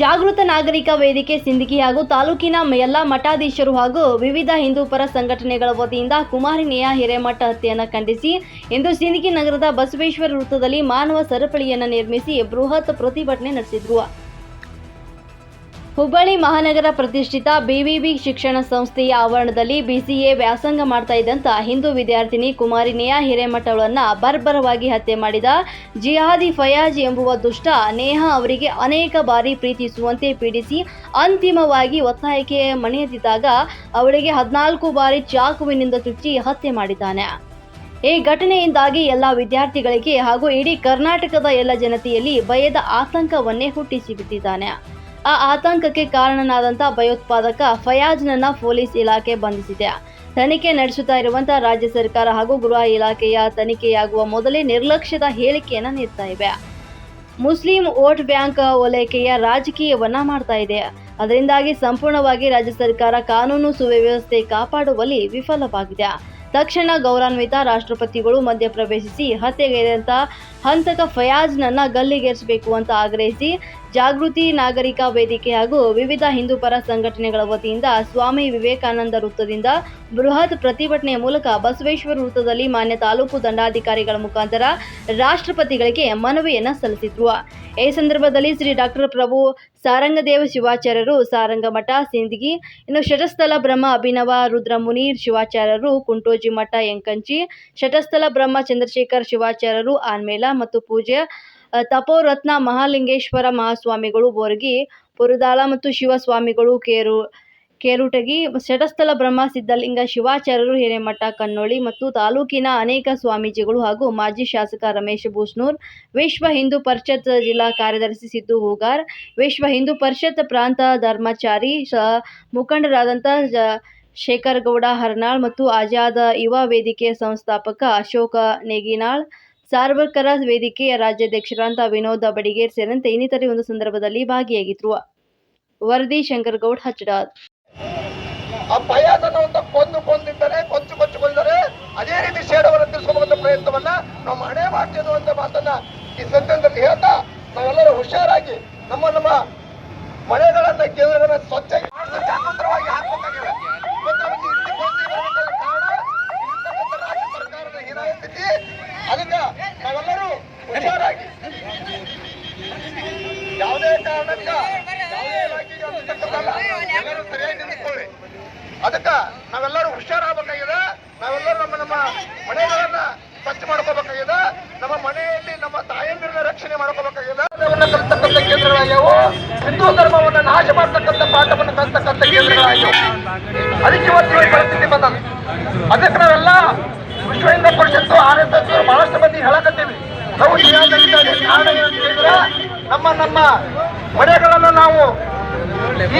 ಜಾಗೃತ ನಾಗರಿಕ ವೇದಿಕೆ ಸಿಂದಗಿ ಹಾಗೂ ತಾಲೂಕಿನ ಎಲ್ಲ ಮಠಾಧೀಶರು ಹಾಗೂ ವಿವಿಧ ಹಿಂದೂ ಪರ ಸಂಘಟನೆಗಳ ವತಿಯಿಂದ ಕುಮಾರಿ ನೇಯ ಹಿರೇಮಠ ಹತ್ಯೆಯನ್ನು ಖಂಡಿಸಿ ಇಂದು ಸಿಂದಗಿ ನಗರದ ಬಸವೇಶ್ವರ ವೃತ್ತದಲ್ಲಿ ಮಾನವ ಸರಪಳಿಯನ್ನು ನಿರ್ಮಿಸಿ ಬೃಹತ್ ಪ್ರತಿಭಟನೆ ನಡೆಸಿದ್ರು. ಹುಬ್ಬಳ್ಳಿ ಮಹಾನಗರ ಪ್ರತಿಷ್ಠಿತ ಬಿವಿಬಿ ಶಿಕ್ಷಣ ಸಂಸ್ಥೆಯ ಆವರಣದಲ್ಲಿ ಬಿಸಿಎ ವ್ಯಾಸಂಗ ಮಾಡ್ತಾ ಇದ್ದಂತ ಹಿಂದೂ ವಿದ್ಯಾರ್ಥಿನಿ ಕುಮಾರಿ ನೇಹಾ ಹಿರೇಮಠಳನ್ನ ಬರ್ಬರವಾಗಿ ಹತ್ಯೆ ಮಾಡಿದ ಜಿಹಾದಿ ಫಯಾಜ್ ಎಂಬುವ ದುಷ್ಟ ನೇಹಾ ಅವರಿಗೆ ಅನೇಕ ಬಾರಿ ಪ್ರೀತಿಸುವಂತೆ ಪೀಡಿಸಿ ಅಂತಿಮವಾಗಿ ಒತ್ತಾಯಕ್ಕೆ ಮಣಿಯದಿದ್ದಾಗ ಅವಳಿಗೆ ಹದಿನಾಲ್ಕು ಬಾರಿ ಚಾಕುವಿನಿಂದ ಚುಚ್ಚಿ ಹತ್ಯೆ ಮಾಡಿದ್ದಾನೆ. ಈ ಘಟನೆಯಿಂದಾಗಿ ಎಲ್ಲ ವಿದ್ಯಾರ್ಥಿಗಳಿಗೆ ಹಾಗೂ ಇಡೀ ಕರ್ನಾಟಕದ ಎಲ್ಲ ಜನತೆಯಲ್ಲಿ ಭಯದ ಆತಂಕವನ್ನೇ ಹುಟ್ಟಿಸಿ ಬಿಟ್ಟಿದ್ದಾನೆ. ಆ ಆತಂಕಕ್ಕೆ ಕಾರಣನಾದಂಥ ಭಯೋತ್ಪಾದಕ ಫಯಾಜ್ನನ್ನ ಪೊಲೀಸ್ ಇಲಾಖೆ ಬಂಧಿಸಿದೆ. ತನಿಖೆ ನಡೆಸುತ್ತಾ ಇರುವಂತಹ ರಾಜ್ಯ ಸರ್ಕಾರ ಹಾಗೂ ಗೃಹ ಇಲಾಖೆಯ ತನಿಖೆಯಾಗುವ ಮೊದಲೇ ನಿರ್ಲಕ್ಷ್ಯದ ಹೇಳಿಕೆಯನ್ನ ನೀಡ್ತಾ ಇವೆ ಮುಸ್ಲಿಂ ವೋಟ್ ಬ್ಯಾಂಕ್ ಓಲೈಕೆಯ ರಾಜಕೀಯವನ್ನ ಮಾಡ್ತಾ ಇದೆ. ಅದರಿಂದಾಗಿ ಸಂಪೂರ್ಣವಾಗಿ ರಾಜ್ಯ ಸರ್ಕಾರ ಕಾನೂನು ಸುವ್ಯವಸ್ಥೆ ಕಾಪಾಡುವಲ್ಲಿ ವಿಫಲವಾಗಿದೆ. ತಕ್ಷಣ ಗೌರವಾನ್ವಿತ ರಾಷ್ಟ್ರಪತಿಗಳು ಮಧ್ಯಪ್ರವೇಶಿಸಿ ಹತ್ಯೆಗೈದಂತ ಹಂತಕ ಫಯಾಜ್ನನ್ನ ಗಲ್ಲಿಗೇರಿಸಬೇಕು ಅಂತ ಆಗ್ರಹಿಸಿ ಜಾಗೃತಿ ನಾಗರಿಕ ವೇದಿಕೆ ಹಾಗೂ ವಿವಿಧ ಹಿಂದೂ ಪರ ಸಂಘಟನೆಗಳ ವತಿಯಿಂದ ಸ್ವಾಮಿ ವಿವೇಕಾನಂದ ವೃತ್ತದಿಂದ ಬೃಹತ್ ಪ್ರತಿಭಟನೆಯ ಮೂಲಕ ಬಸವೇಶ್ವರ ವೃತ್ತದಲ್ಲಿ ಮಾನ್ಯ ತಾಲೂಕು ದಂಡಾಧಿಕಾರಿಗಳ ಮುಖಾಂತರ ರಾಷ್ಟ್ರಪತಿಗಳಿಗೆ ಮನವಿಯನ್ನು ಸಲ್ಲಿಸಿದ್ರು. ಈ ಸಂದರ್ಭದಲ್ಲಿ ಶ್ರೀ ಡಾಕ್ಟರ್ ಪ್ರಭು ಸಾರಂಗದೇವ ಶಿವಾಚಾರ್ಯರು, ಸಾರಂಗಮಠ, ಸಿಂದಗಿ, ಇನ್ನು ಶಟಸ್ಥಲ ಬ್ರಹ್ಮ ಅಭಿನವ, ರುದ್ರಮುನಿ ಶಿವಾಚಾರ್ಯರು ಕುಂಟೋಜಿ ಮಠ ಎಂಕಂಚಿ ಶಟಸ್ಥಲ ಬ್ರಹ್ಮ ಚಂದ್ರಶೇಖರ್ ಶಿವಾಚಾರ್ಯರು, ಆನ್ಮೇಲ ಮತ್ತು ಪೂಜ್ಯ ತಪೋರತ್ನ ಮಹಾಲಿಂಗೇಶ್ವರ ಮಹಾಸ್ವಾಮಿಗಳು ಬೋರಗಿ ಪುರದಾಳ ಮತ್ತು ಶಿವಸ್ವಾಮಿಗಳು ಕೇರು, ಕೇರುಟಗಿ ಶಟಸ್ಥಲ ಬ್ರಹ್ಮ ಸಿದ್ಧಲಿಂಗ ಶಿವಾಚಾರ್ಯರು ಹಿರೇಮಠ, ಕನ್ನೋಳಿ ಮತ್ತು ತಾಲೂಕಿನ ಅನೇಕ ಸ್ವಾಮೀಜಿಗಳು ಹಾಗೂ ಮಾಜಿ ಶಾಸಕ ರಮೇಶ್ ಬೂಸ್ನೂರ್ ವಿಶ್ವ ಹಿಂದೂ ಪರಿಷತ್ ಜಿಲ್ಲಾ ಕಾರ್ಯದರ್ಶಿ ಸಿದ್ದು ಹೂಗಾರ್, ವಿಶ್ವ ಹಿಂದೂ ಪರಿಷತ್ ಪ್ರಾಂತ ಧರ್ಮಚಾರಿ ಸ ಮುಖಂಡರಾದಂಥ ಶೇಖರ್ ಗೌಡ ಹರ್ನಾಳ್ ಮತ್ತು ಆಜಾದ ಯುವ ವೇದಿಕೆ ಸಂಸ್ಥಾಪಕ ಅಶೋಕ ನೇಗಿನಾಳ್ ಸಾರ್ವರ್ಕರ ವೇದಿಕೆಯ ರಾಜ್ಯಾಧ್ಯಕ್ಷರಾದ ವಿನೋದ ಬಡಿಗೇರ್ ಸೇರಿದಂತೆ ಇನ್ನಿತರ ಒಂದು ಸಂದರ್ಭದಲ್ಲಿ ಭಾಗಿಯಾಗಿದ್ರು. ವರದಿ ಶಂಕರಗೌಡ್ ಭಯಾತನವಂತ ಕೊಂದು ಕೊಂದಿದ್ದಾರೆ ಕೊಚ್ಚು ಕೊಚ್ಚು ಕೊಂದರೆ ಅದೇ ರೀತಿ ಶೇಡವರ ತಿಳಿಸುವಂತ ಪ್ರಯತ್ನವನ್ನ ನಾವು ಮಾಡೇ ಮಾಡ್ತೀವಿ ಅನ್ನುವಂತ ಮಾತನ್ನ ಈ ಸಂದರ್ಭದಲ್ಲಿ ಹೇಳ್ತಾ ನಾವೆಲ್ಲರೂ ಹುಷಾರಾಗಿ ನಮ್ಮ ನಮ್ಮ ಮನೆಗಳನ್ನ ಕೇಂದ್ರಗಳನ್ನ ಸ್ವಚ್ಛ ಜಾಗೃತವಾಗಿ ಹಾಕಬೇಕಾಗಿದೆ ಇವತ್ತು ನಮಗೆ ಇಲ್ಲಿ ಗೊಂದಲ ಬರಬೇಕಾದ ಕಾರಣ ಇಲ್ಲಿರ್ತಕ್ಕಂಥ ರಾಜ್ಯ ಸರ್ಕಾರದ ಹೀನಾಯ ಸ್ಥಿತಿ ಅದಕ್ಕೆ ನಾವೆಲ್ಲರೂ ಹುಷಾರಾಗಿ. ಯಾವುದೇ ಕಾರಣಕ್ಕ ಯಾವುದೇ ಅದಕ್ಕ ನಾವೆಲ್ಲರೂ ಹುಷಾರಾಗಬೇಕಾಗಿದೆ. ನಾವೆಲ್ಲರೂ ನಮ್ಮ ನಮ್ಮ ಮನೆಗಳನ್ನ ಸ್ವಚ್ಛ ಮಾಡ್ಕೋಬೇಕಾಗಿದೆ. ನಮ್ಮ ಮನೆಯಲ್ಲಿ ನಮ್ಮ ತಾಯಂದಿರನ್ನ ರಕ್ಷಣೆ ಮಾಡ್ಕೋಬೇಕಾಗಿದೆ. ಕಲಿತಕ್ಕಂಥ ಕೇಂದ್ರಗಳಾಗ್ಯಾವು. ಹಿಂದೂ ಧರ್ಮವನ್ನ ನಾಶ ಮಾಡ್ತಕ್ಕಂಥ ಪಾಠವನ್ನು ಕಲಿತಕ್ಕಂಥ ಕೇಂದ್ರಗಳಾಗ್ಯಾವು. ಅದಕ್ಕೆ ಇವತ್ತು ಪರಿಸ್ಥಿತಿ ಬಂದದ. ಅದಕ್ಕೆ ನಾವೆಲ್ಲ ವಿಶ್ವ ಹಿಂದೂ ಪರಿಷತ್ತು, ಆರ್ ಎಸ್ ಎಸ್, ಬಹಳಷ್ಟು ಮಂದಿ ಹೇಳಕತ್ತೀವಿ. ನಾವು ನಮ್ಮ ನಮ್ಮ ಮನೆಗಳನ್ನು ನಾವು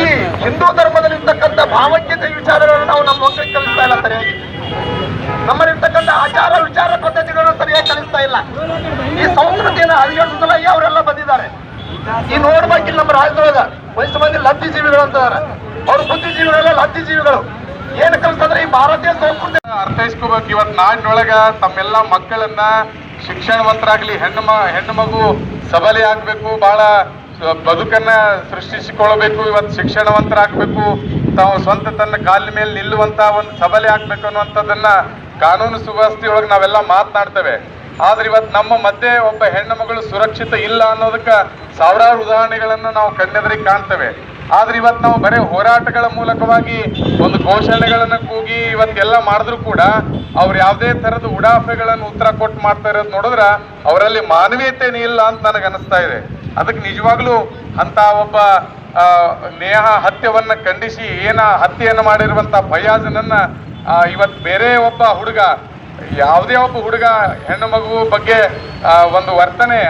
ಈ ಹಿಂದೂ ಧರ್ಮದಲ್ಲಿ ಇರ್ತಕ್ಕಂಥ ಭಾವೈಕ್ಯತೆ ವಿಚಾರಗಳನ್ನು ನಾವು ನಮ್ಮ ಮಕ್ಕಳಿಗೆ ಕಲಿಸ್ತಾ ಇಲ್ಲ ಸರಿಯಾಗಿ. ನಮ್ಮಲ್ಲಿರ್ತಕ್ಕಂಥ ಆಚಾರ ವಿಚಾರ ಪದ್ಧತಿಗಳನ್ನು ಸರಿಯಾಗಿ ಕಲಿಸ್ತಾ ಇಲ್ಲ. ಈ ಸಂಸ್ಕೃತಿಯನ್ನು ಅರಿಯೋಸಲಾಗಿ ಅವರೆಲ್ಲ ಬಂದಿದ್ದಾರೆ. ಈ ನೋಡ್ಬೇಕಿಲ್ಲ ನಮ್ಮ ರಾಜ್ಯದೊಳಗ. ವಯಸ್ಸು ಮಂದಿ ಲಬ್ಧಿ ಜೀವಿಗಳು ಅಂತಾರೆ ಅವ್ರ ಬುದ್ಧಿಜೀವಿಗಳೆಲ್ಲ ಲಬ್ಧಿ ಜೀವಿಗಳು ಏನು ಕಲ್ತಂದ್ರೆ ಈ ಭಾರತೀಯ ಸಂಸ್ಕೃತಿ? ಅರ್ಥೈಸ್ಕೋಬೇಕು ಇವತ್ತು ನಾಡಿನೊಳಗ ತಮ್ಮೆಲ್ಲ ಮಕ್ಕಳನ್ನ ಶಿಕ್ಷಣವಂತರಾಗ್ಲಿ, ಹೆಣ್ಣು ಮ, ಹೆಣ್ಣು ಮಗು ಸಬಲೆ ಆಗ್ಬೇಕು ಬಹಳ ಬದುಕನ್ನ ಸೃಷ್ಟಿಸಿಕೊಳ್ಳಬೇಕು ಇವತ್ತು ಶಿಕ್ಷಣವಂತರಾಗ್ಬೇಕು, ತಾವು ಸ್ವಂತ ತನ್ನ ಕಾಲಿನ ಮೇಲೆ ನಿಲ್ಲುವಂತ ಒಂದು ಸಬಲೆ ಆಗ್ಬೇಕು ಅನ್ನುವಂಥದ್ದನ್ನ ಕಾನೂನು ಸುವ್ಯವಸ್ಥೆಯೊಳಗೆ ನಾವೆಲ್ಲ ಮಾತನಾಡ್ತೇವೆ. ಆದ್ರೆ ಇವತ್ತು ನಮ್ಮ ಮಧ್ಯೆ ಒಬ್ಬ ಹೆಣ್ಣು ಮಗಳು ಸುರಕ್ಷಿತ ಇಲ್ಲ ಅನ್ನೋದಕ್ಕೆ ಸಾವಿರಾರು ಉದಾಹರಣೆಗಳನ್ನು ನಾವು ಕಣ್ಣೆದುರಿಗೆ ಕಾಣ್ತೇವೆ. ಆದ್ರೆ ಇವತ್ತು ನಾವು ಬರೀ ಹೋರಾಟಗಳ ಮೂಲಕವಾಗಿ ಒಂದು ಘೋಷಣೆಗಳನ್ನ ಕೂಗಿ ಇವತ್ತೆಲ್ಲ ಮಾಡಿದ್ರು ಕೂಡ ಅವ್ರು ಯಾವುದೇ ತರದ ಉಡಾಫೆಗಳನ್ನು ಉತ್ತರ ಕೊಟ್ಟು ಮಾಡ್ತಾ ಇರೋದು ನೋಡಿದ್ರ ಅವರಲ್ಲಿ ಮಾನವೀಯತೆನೇ ಇಲ್ಲ ಅಂತ ನನಗೆ ಅನಿಸ್ತಾ ಇದೆ. ಅದಕ್ಕೆ ನಿಜವಾಗ್ಲೂ ಅಂತ ಒಬ್ಬ ನೇಹ ಹತ್ಯವನ್ನ ಖಂಡಿಸಿ ಏನ ಹತ್ಯೆಯನ್ನು ಮಾಡಿರುವಂತ ಫಯಾಜನನ್ನ ಆ, ಇವತ್ತು ಬೇರೆ ಒಬ್ಬ ಹುಡುಗ ಯಾವುದೇ ಒಬ್ಬ ಹುಡುಗ ಹೆಣ್ಣು ಮಗು ಬಗ್ಗೆ ಒಂದು ವರ್ತನೆ